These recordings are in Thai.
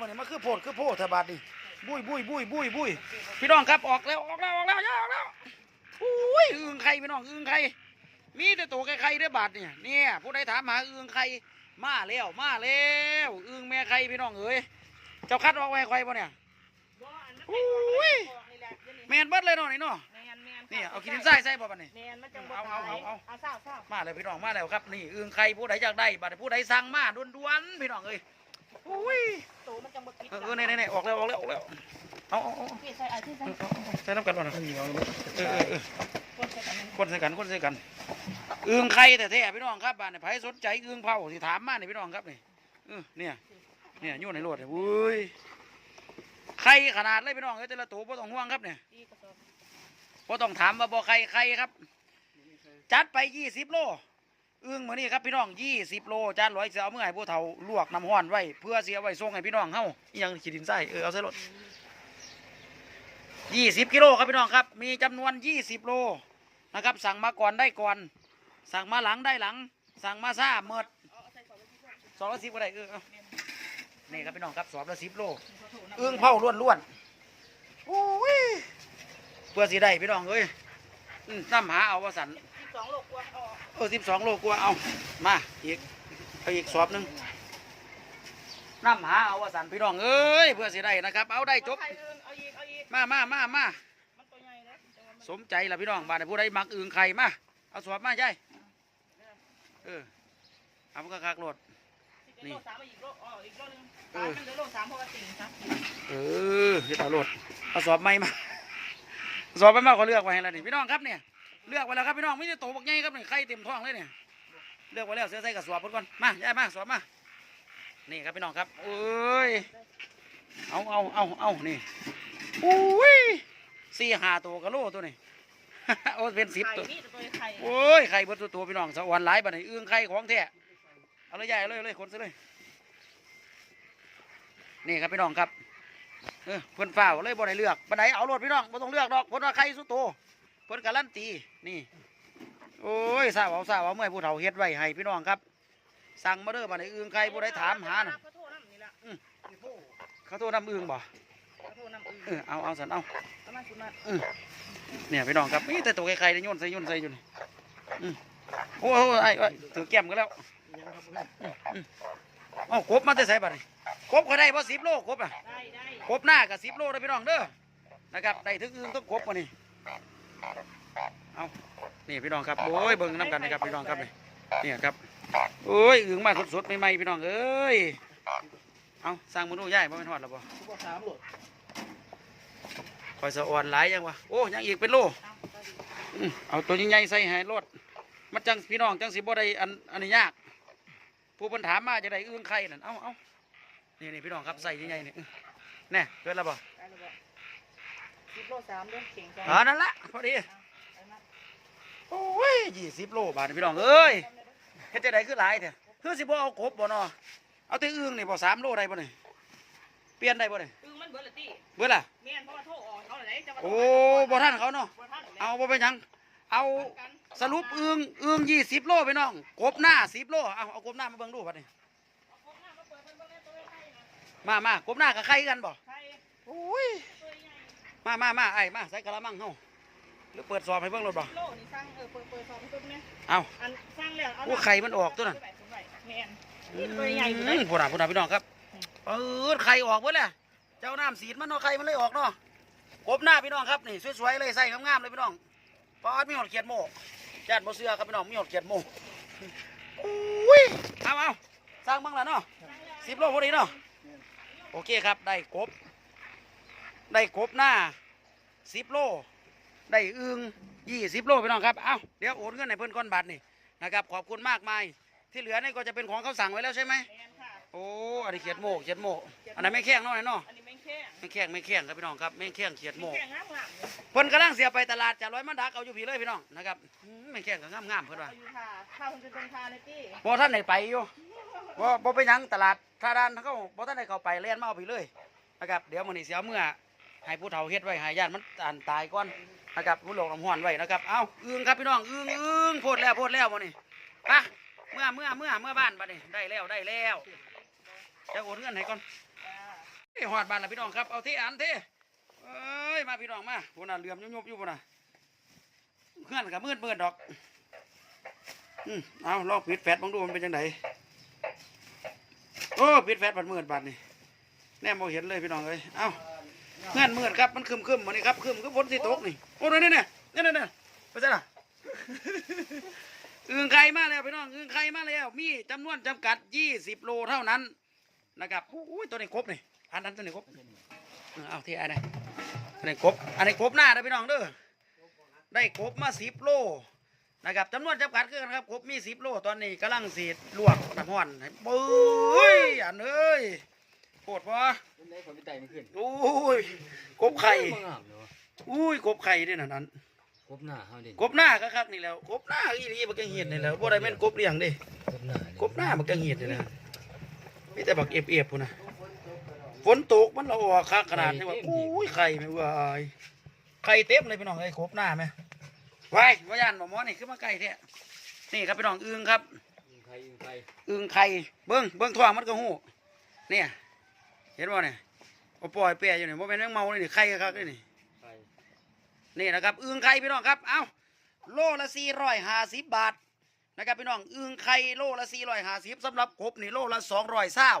บ่นี่มันคือโพดคือโพดเถอะบาดนี่บุยบุยบุยบุยบุยพี่น้องครับออกแล้วออกแล้วออกแล้วย่าออกแล้วอุ้ยอึ่งไข่พี่น้องอึ่งไข่มีแต่ตัวไข่ๆเด้อบาดเนี่ยเนี่ยผู้ใดถามหาอึ่งไข่มาแล้วมาแล้วอึ่งแม่ไข่พี่น้องเอ้ยเจ้าคัดออกไว้ให้ใครบ่เนี่ยบ่อันนั้นอุ้ยนี่แหละเดี๋ยวนี้แมนเบิดเลยเนาะนี่เนาะแมนแมนนี่เอากินดินทรายใส่บ่บัดนี้แมนมันจังบ่เอาเอาเอาเอาเอาเศร้าเศร้ามาเลยพี่น้องมาแล้วครับนี่อึ่งไข่ผู้ใดอยากได้บัดนี้ผู้ใดสั่งมาด่วนๆพี่น้องเอ้ย อุ้ยโตมันจังบ่ติดเออเออนี่นี่นี่ออกแล้วออกแล้วออกแล้วเอาเอาเอาพี่ใส่ไอ้ที่ใส่ใส่น้ำกันวะนะเออเออเออคนใส่กันนั่นคนใส่กันคนใส่กันอึ่งไข่แต่แท้ๆพี่น้องครับบ้านนี่ไผสนใจอึ่งเผาสิถามมานี่พี่น้องครับนี่เออเนี่ยเนี่ยอยู่ในรถเนี่ยวุ้ยไข่ขนาดเลยพี่น้องเอ้ยแต่ละตัวบ่ต้องห่วงครับเนี่ยดีกระสอบบ่ต้องถามว่าบ่ไข่ไข่ครับ จัดไปยี่สิบโล อึ่งมือนี้ครับพี่น้องยี่สิบโลจานร้อยจะเอาเมื่อให้ผู้เฒ่าลวกน้ำห้อนไว้เพื่อเสียไว้ส่งให้พี่น้องเฮาอีหยังขีดินไส้เออเอาใส่รถยี่สิบกิโลครับพี่น้องครับ มีจำนวนยี่สิบโลนะครับ สั่งมาก่อนได้ก่อน สั่งมาหลังได้หลัง สั่งมาซ่าเมดเอาใส่สอบสองร้อยสิบก็ได้เออเนี่ครับพี่น้องครับสอบละสิบโลเอื้องเผาล้วนล้วนโอ้ยเพื่อสีได้พี่น้องเอ้ยอืมน้ำหาเอาวสัน สิบสองโลกว่าเอาออกเออสิบสองโลกว่าเอามาอีกเอาอีกสอบหนึ่งน้ำหาเอาวสันพี่น้องเอ้ยเพื่อสีได้นะครับ เอาได้จบเอาไข่อื่นเอาอีกเอาอีกมามามามามันตัวใหญ่แล้วแต่ว่ามันสมใจละพี่น้องบ้านไหนผู้ใดมักอึ่งไข่มาเอาสวบมาใช่เออเอามันก็คักโหลด สิบเอ็ดโลสามเอาอีกโลอ๋ออีกโลนึงเอสามอมันเหลือโลสามเพราะว่าติ่งครับเออเฮ็ดเอาโหลดเอาสวบไม่มาสวบไม่มาก็เลือกไว้ให้แล้วนี่พี่น้องครับเนี่ย เลือกไว้แล้วครับพี่น้องไม่ได้โตบักใหญ่ครับนี่ไข่เต็มท้องเลยเนี่ยเลือกไว้แล้วเสื้อใส่กับสวบเพิ่นก่อนมาย้ายมาสวบมานี่ครับพี่น้องครับเอ้ยเอาเอาเอาเอานี่อุ้ยสี่ห้าตัวกะโลตัวนี่โอ้เป็นสิบไข่ตัวนี่ตัวไข่โอ้ยไข่เบิดตัวตัวพี่น้องสะออนหลายบัดนี้เอื้องไข่ของแท้เอาเลยใหญ่เลยเลยคนซะเลยนี่ครับพี่น้องครับเออเพิ่นฝ้าวเลยบ่ได้เลือกบันไดเอารถพี่น้องบ่ต้องเลือกดอกเพิ่นว่าไข่สุดโต เพิ่นการันตีนี่ โอ้ยสาวเอาสาวเอาเมื่อยผู้เฒ่าเฮ็ดไว้ให้พี่น้องครับ สั่งมาเด้อบัดนี้เอื้องไข่ผู้ใดถามหาน่ะขอโทษน้ำนี่ละเขาโทรนำเอื้องบ่ขอโทษน้ำอื่นเออเอาเอาสันเอาเอามาสิมาเนี่ยพี่น้องครับนี่แต่ตัวไข่ๆได้โยนใส่โยนใส่อยู่นี่อืมโอ้โหไอ้ไอ้ถือแก้มกันแล้วอืมอืมเอ้ากบมาแต่ใส่บัดนี่กบก็ได้เพราะสิบโลกบอะได้ได้กบหน้ากับสิบโลได้พี่น้องเด้อนะครับได้ถึงอึ้งถึงกบมานี่ เอานี่พี่น้องครับโอ้ยเบิ่งน้ำกันนะครับพี่น้องครับนี่เนี่ยครับโอ้ยอึ้งมาสดๆใหม่ๆพี่น้องเอ้ยเอาสร้างมนุษย์ใหญ่บ่เป็นหอดหรอบ่บ่สามหลดคอยสะอ่อนหลายยังวะโอ้ยังอีกเป็นโลเอาตัวใหญ่ใส่ให้รถมันจังพี่น้องจังสิบ่ได้อันอันนี้ยาก ผู้ปัญถามมาจะได้อึ้งไข่นั่นเอาเอานี่นี่พี่น้องครับใส่ใหญ่ๆนี่แน่เกิดแล้วบ่ได้แล้วบ่ สิบโลสามเด้อเข่งสองอ๋อนั่นละพอดีโอ้ยยี่สิบโลบาทนี่พี่น้องเอ้ยเฮ็ดจะได้คือหลายเถอะคือสิบ่เอากบบ่เนาะเอาแต่อึ้งนี่บ่สามโลได้บ่นี่เปลี่ยนได้บ่นี่อึ้งมันเบิดละติเบิดล่ะแม่นเพราะว่าโทรออกเขาไหนจะมาโอ้บ่ทันเขาเนาะบ่ทันแล้วเอาบ่เป็นหยังเอากันสรุปอึ้งอึ้งยี่สิบโลพี่น้องกบหน้าสิบโลเอาเอากบหน้ามาเบิ่งดูบัดนี้เอาพวกหน้ามาเปิดเพิ่นเบิ่งแน่ตัวไข่นะมามากบหน้ากับใครกันบ่ไข่โอ้ยตัวใหญ่ มามามาไอ้มาใส่กะละมังเฮาหรือเปิดสอบให้เบิ่งรถบ่โลนี่สร้างเออเปิดเปิดสองตัวนี้เอาอันสร้างแล้วเอาโอ้ไข่มันออกตัวนั้นแม่นนี่ตัวใหญ่อยู่เลอืยมพูดน่ะพูดน่ะพี่น้องครับเปิดไข่ออกเบิดแล้วเจ้าน้ำสีดมันเนาะไข่มันเลยออกเนาะกบหน้าพี่น้องครับนี่สวยๆเลยใส่งามๆเลยพี่น้องปอดมีหอดเขียดโม่ญาติบ่เชื่อครับพี่น้องมีหอดเขียดโม่โอ้ยเอาเอาสร้างบ้างแล้วเนาะสิบโลพอดีเนาะโอเคครับได้กบ ได้กบหน้าสิบโล ได้อึงยี่สิบโลพี่น้องครับ เอาเดี๋ยวโอนเงินให้เพื่อนก้อนบาทนี่นะครับขอบคุณมากมาย ที่เหลือนี่ก็จะเป็นของเขาสั่งไว้แล้วใช่ไหมแม่นค่ะ โอ้อันนี้เขียดโมกเขียดโมกอันนั้นไม่แข้งเนาะไหนเนาะอันนี้แม่งแข้งไม่แข้งไม่แข้งครับพี่น้องครับไม่แข้งเขียดโมกแข้งงามงามเลยเพิ่นกำลังเสียไปตลาดจะร้อยมันดักเอาอยู่พี่เลยพี่น้องนะครับอืมไม่แข้งก็งามๆเพิ่นว่าเอาอยู่ค่ะข้าวคุณจะเป็นคาเลยตี้บ่ท่านไหนไปอยู่บ่บ่ไปหยังตลาดท่าดานเขาบ่ท่านไหนเข้าไปเล่นมาเอาพี่เลยนะครับเดี๋ยวมื้อนี้เสียเมื่อ ให้ผู้เฒ่าเฮ็ดไว้ให้ญาติมันอ่านตายก่อนนะครับผู้หลงน้ำห้อนไว้นะครับเอ้าอึ้งครับพี่น้องอึ้งอึ้งโพดแล้วโพดแล้วมื้อนี้ไปเมื่อเมื่อเมื่อเมื่อบ้านบัดนี้ได้แล้วได้แล้วจะโอนเงินให้ก่อนจ้าเอ้หอดบ้านละพี่น้องครับเอาเทอันเทเอ้ยมาพี่น้องมาพวกน่ะเหลื่อมยุบๆอยู่พวกน่ะเพื่อนกับมืดมืดดอกอืมเอาลองปิดแฟดบังดูมันเป็นจังไดโอ้ปิดแฟดบัดมืดบัดนี่แน่มองเห็นเลยพี่น้องเอ้ยเอ้า เพื่อนมืดครับมันคึมคึมวันนี้ครับคึมก็ฝนสิตกนี่โอ้นี่เนี่ยเนี่ยเนี่ยเนี่ยไปจ้ะล่ะอึ่งไข่มาแล้วพี่น้องอึ่งไข่มาแล้ว มีจำนวนจำกัด20โลเท่านั้นนะครับอุ้ยตัวนี้ครบนี่อันนั้นตัวนี้ครบเอาที่อันไหนอันนี้ครบอันนี้ครบหน้าเด้พี่น้องเด้อได้ครบมา10โลนะครับจำนวนจำกัดคือกันครับครบมี10โลตอนนี้กำลังสีดลวกน้ำห้อนให้ปุ้ยอันเอ้ย โคตรพอมันได้ผลวิจัยมันขึ้นอุ้ยกบไข่บ่งามเนาะอุ้ยกบไข่ด้วยนะนั้นกบหน้าเฮาเด่นกบหน้าก็คักนี่แหล้วกบหน้าอีนี่มันก็เหียนนี่แหล้วบ่ได้แม่นกบเลี้ยงเดิกบหน้ากบหน้ามันก็เหียดเลยนะมีแต่บักเอฟเอฟพูนนะฝนตกมันเราออกคักขนาดนี้ว่าอุ้ยไข่ไม่ว่าอายไข่เต็มเลยพี่น้องไอ้กบหน้าไหมไว้ว่ายานบ่หมอนี่ขึ้นมาไก่แท้นี่ครับพี่น้องอึ้งครับอึ่งไข่อึ่งไข่อึ้งไข่เบิ้งเบิ้งท้องมันก็หูเนี่ย เห็นบ่เนี่ยเอาปล่อยเปียอยู่เนี่ยบ่เป็นแมงเมาเลยนี่ไข่คักเลยนี่ไข่นี่นะครับอึ่งไข่พี่น้องครับ เอาโลละสี่ร้อยห้าสิบบาทนะครับพี่น้องอึ่งไข่โลละสี่ร้อยห้าสิบสำหรับกบนี่โลละสองร้อยเศร้า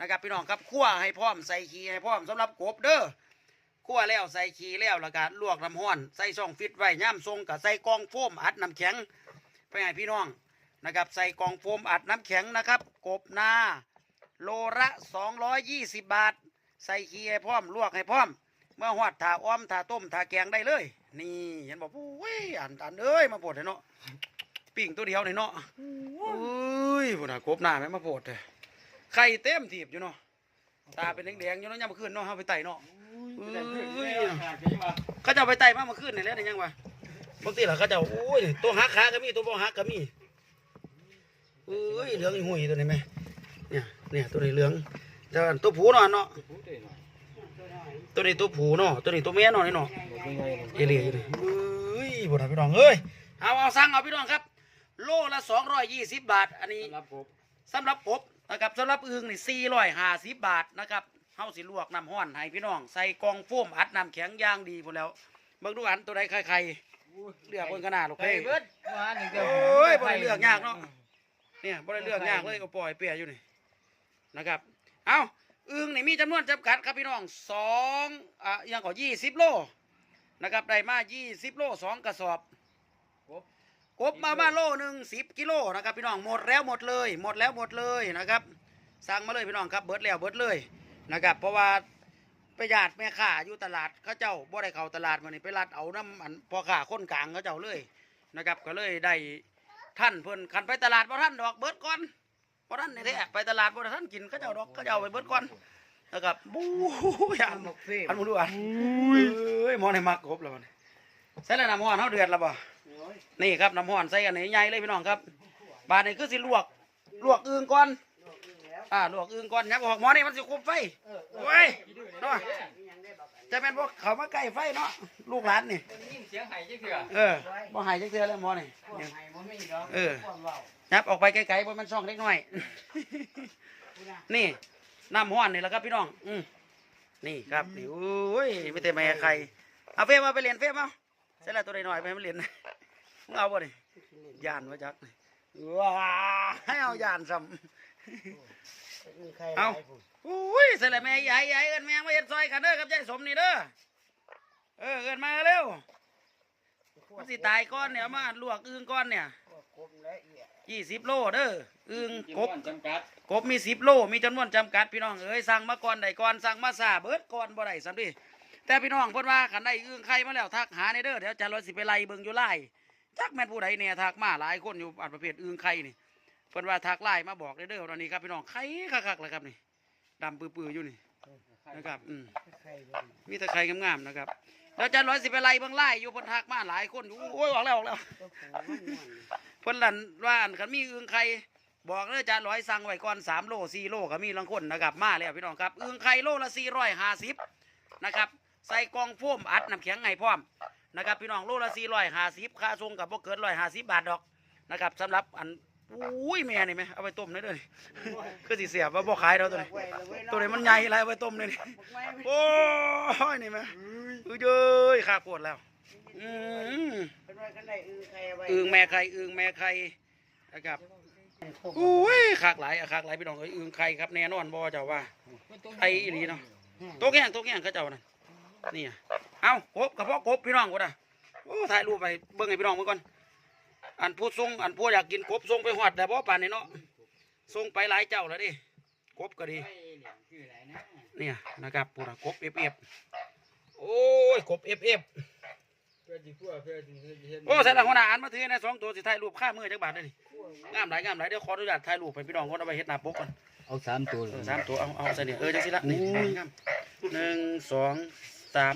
นะครับพี่น้องครับคั่วให้พร้อมใส่ขี้ให้พร้อมสำหรับกบเด้อคั่วแล้วใส่ขี้แล้วแล้วก็ลวกน้ำห้อนใส่ช่องฟิตไว้ย่ำทรงกับใส่กล่องโฟมอัดน้ำแข็งไปให้พี่น้องนะครับใส่กล่องโฟมอัดน้ำแข็งนะครับ กบนา โลละสองร้อยยี่สิบบาท ใส่ขี้ให้พร้อม ลวกให้พร้อม เมื่อหอดถาอ้อมถาต้มถาแกงได้เลย นี่เห็นบอกโอ้ยอันอันเอ้ยมาโปดเลยเนาะปิ่งตัวเดียวเลยเนาะอุ้ยพุ่นน่ะกบหน้าแม่มาโปดเลยไข่เต็มทีบอยู่เนาะตาเป็นแดงๆอยู่เนาะยามมาคืนเนาะเฮาไปไต่เนาะอุ้ยเขาจะเอาไปไต่มาเมื่อคืนนี่แหล้วนี่ยังวะบางทีล่ะเขาจะเอาโอ้ยตัวหักขาก็มีตัวบ่หักก็มีอุ้ยเหลืองอีหุ่ยตัวนี้ไหมเนี่ย เนี่ยตัวนี้เหลืองแต่ว่าตัวผูเนาะเนาะพูดได้หน่อยตัวนี้ตัวผูเนาะตัวนี้ตัวเมียเนาะนี่เนาะบ่เป็นไงมันเอเลียอยู่เลยเฮ้ยบ่ได้พี่น้องเอ้ยเอาเอาสั่งเอาพี่น้องครับ โลละสองร้อยยี่สิบบาท อันนี้สำหรับกบสำหรับกบนะครับสำหรับอึ่งนี่สี่ร้อยห้าสิบบาทนะครับเฮาสิลวกน้ำห้อนให้พี่น้อง ใส่กล่องโฟมอัดน้ำแข็งอย่างดีพอแล้วเบิ่งดูอันตัวใดใครๆเลือกเบิ่งขนาดลูกไข่เฮ้ยเบิดว่านี่ก็โอ้ยบ่ได้เลือกยากเนาะเนี่ยบ่ได้เลือกยากเลยก็ปล่อยเปียอยู่นี่ นะครับ เอาอึ่งนี่มีจำนวนจำกัดครับพี่น้องสองอะอยังก็ยี่สิบโลนะครับได้มายี่สิบโลสองกระสอบกบกบมาบ้านโลหนึ่งสิบกิโลนะครับพี่น้องหมดแล้วหมดเลย หมดแล้วหมดเลยนะครับ สั่งมาเลยพี่น้องครับเบิดแล้วเบิดเลยนะครับ เพราะว่าไปญาติแม่ค้าอยู่ตลาดเขาเจ้าบ่ได้เข้าตลาดมานี่ไปรัดเอาน้ำอันพอค้าคนกลางเขาเจ้าเลยนะครับ ก็เลยได้ท่านเพิ่นคันไปตลาดบ่ท่านดอกเบิดก่อน บ่ท่านนี่แท้ไปตลาดบ่ท่านกินเขาเจ้าดอกเขาเจ้าไปเบิดก่อนนะครับบู๊ยอันอันมึงดูอันเอ้ยหมอให้มักครบแล้วมันใส่แล้วน้ำห้อนเฮาเดือดแล้วบ่นี่ครับน้ำห้อนใส่กันนี่ใหญ่เลยพี่น้องครับ บาดนี้คือสิลวกลวกอึ่งก่อนอ่าลวกอึ่งก่อนยับออกหมอนี่มันสิคุมไฟโอ้ยเนาะจะเป็นพวกเขามาใกล้ไฟเนาะลูกหลานนี่ยินเสียงไห้จังเถื่อเออบ่หายจักเทื่อแล้วหมอนี่เออ ยับออกไปไกลๆบ่มันช่องเล็กน้อย นี่น้ำห้อนนี่แหละครับพี่น้อง อืมนี่ครับนี่โอ้ยไม่แต่แม่ใครเอาเฟมเอาไปเรียนเฟมเอาเสร็จแล้วตัวใดหน่อยไปให้มันเรียนมึงเอาบ่ดิยานมาจักนี่ว้าให้เอายานซ้ำเอาอุ้ยเสร็จแล้วแม่ใหญ่ใหญ่เอินแม่มาเฮ็ดซอยกันเด้อกับยายสมนี่เด้อเออเอินมาเร็ว มันสิตายก้อนเนี่ยเอามาลวกอึ่งก้อนเนี่ยยี่สิบโลเด้ออึ่งกบจำกัดกบมีสิบโลมีจำนวนจำกัดพี่น้องเอ้ยสั่งมาก่อนใดก่อนสั่งมาซาเบิดก่อนบ่ได้สำดิแต่พี่น้องเพิ่นว่าขันได้อึ้งไข่มาแล้วทักหาในเด้อเดี๋ยวจะรอสิไปไล่เบิ่งอยู่ไล่จักแม่นผู้ใดเนี่ยทักมาหลายคนอยู่อันประเภทอึ้งไข่นี่เพิ่นว่าทักไล่มาบอกเด้อตอนนี้ครับพี่น้องไข่คักๆเลยครับนี่ดำปื้อๆอยู่นี่นะครับอืมมีแต่ไข่งามๆนะครับ แล้วจะรอสิไปไล่เบิ่งไล่อยู่เพิ่นทักมาหลายคนอยู่โอ้ยออกแล้วออกแล้วเพิ่นลั่นว่าอันคันมีอึ้งไข่บอกเลยจะร้อยสั่งไว้ก่อนสามโลสี่โลก็มีลังคนนะครับมาแล้วพี่น้องครับอึ่งไข่โลละสี่ร้อยห้าสิบนะครับใส่กล่องโฟมอัดน้ำแข็งไงพร้อมนะครับพี่น้องโลละสี่ร้อยห้าสิบค่าส่งกับพวกเกินร้อยห้าสิบบาทดอกนะครับสำหรับอันอุ้ยแม่นี่ไหมเอาไปต้มได้เลยคือสิเสียบว่าบ่ขายเราตัวนี้ตัวนี้มันใหญ่ไรเอาไปต้มเลยนี่โอ้ยนี่ไหม อือเย้ยข้าปวดแล้วอืมเป็นว่ากันได้อือใครเอาไว้อึงแม่ไข่อึงแม่ไข่นะครับอุ้ยขากหลายอะขากหลายพี่น้องเอ้ยอึงไข่ครับแน่นอนบ่เจ้าว่าไอ้อีหลีเนาะโต๊ะแก่งโต๊ะแก่งเขาเจ้านั่นนี่อะเอ้ากบกระเพาะกบพี่น้องกูด่ะโอ้ถ่ายรูปไปเบิ่งให้พี่น้องเบิ่งก่อนอันพูดส่งอันพูดอยากกินกบส่งไปหอดแต่บ่ป่านนี้เนาะส่งไปหลายเจ้าแล้วดิกบก็ดีเนี่ยนะครับปูนะกบเอฟเอฟ โอ้ยกบเอฟเอฟเพื่อจีพัวเพื่อจีเห็นโอ้ใส่ละหัวหน้าอันมาถือในสองตัวสิถ่ายรูปค่ามือจักบาทได้นี่งามหลายงามหลายเดี๋ยวขออนุญาตถ่ายรูปให้พี่น้องคนเอาไปเฮ็ดหน้าปกก่อนเอาสามตัวเออสามตัวเอาเอาใส่เนี่ยเออจังสิละนี่งามหนึ่งสองสาม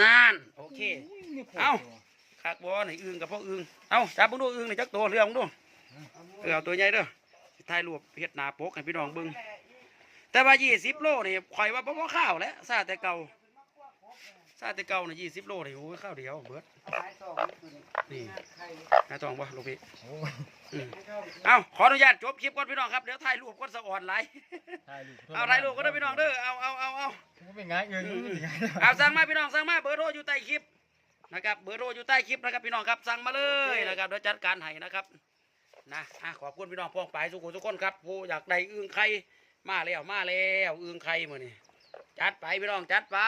นั่นโอเค เอ้าขากบอนี่อึงกับพ่ออึงเอาจับมึงดูอึงนี่จักตัวเรือมึงดูเออเอาตัวใหญ่เด้อสิถ่ายรูปเฮ็ดหน้าปกให้พี่น้องเบิ่งแต่ว่ายี่สิบโลนี่ข่อยว่าบ่พอข้าวแล้วซาแต่เก่า ซาแต่เก่านี่ยี่สิบโลนี่โอ้ยข้าวเดียวเบิดขายสองนี่นี่ใครหาตองบ่ลูกพี่อืมเอาขออนุญาตจบคลิปก่อนพี่น้องครับเดี๋ยวถ่ายรูปก่อนสะอ่อนหลายถ่ายรูปเอาถ่ายรูปก็ได้อพี่น้องเด้อเอาเอาเอาเอาเป็นไงเงินเป็นไงเอาสั่งมาพี่น้องสั่งมาเบอร์โทรอยู่ใต้คลิปนะครับเบอร์โทรอยู่ใต้คลิปนะครับพี่น้องครับสั่งมาเลยนะครับเดี๋ยวจัดการให้นะครับนะอะขอบคุณพี่น้องพ้องปายสุขุมทุกคนครับผู้อยากได้อึ่งไข่มาแล้วมาแล้วอึ่งไข่มื้อนี้จัดไปพี่น้องจัดไป